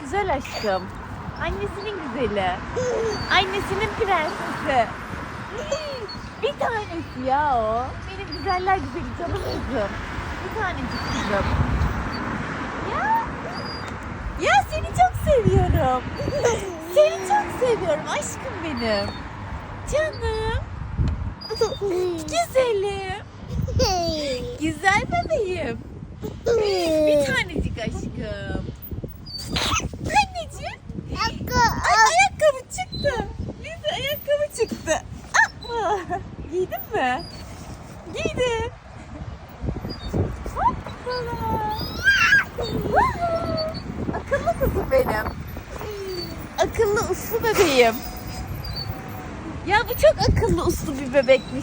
güzel aşkım. Annesinin güzeli. Annesinin prensesi. Bir tanesi ya o. Benim güzeller güzeli canım kızım. Bir tanecik kızım. Ya. Ya seni çok seviyorum. Seni çok seviyorum aşkım benim. Canım. Güzelim. Giydin mi? Hoppala. Akıllı kızım benim. Akıllı uslu bebeğim. Ya bu çok akıllı uslu bir bebekmiş.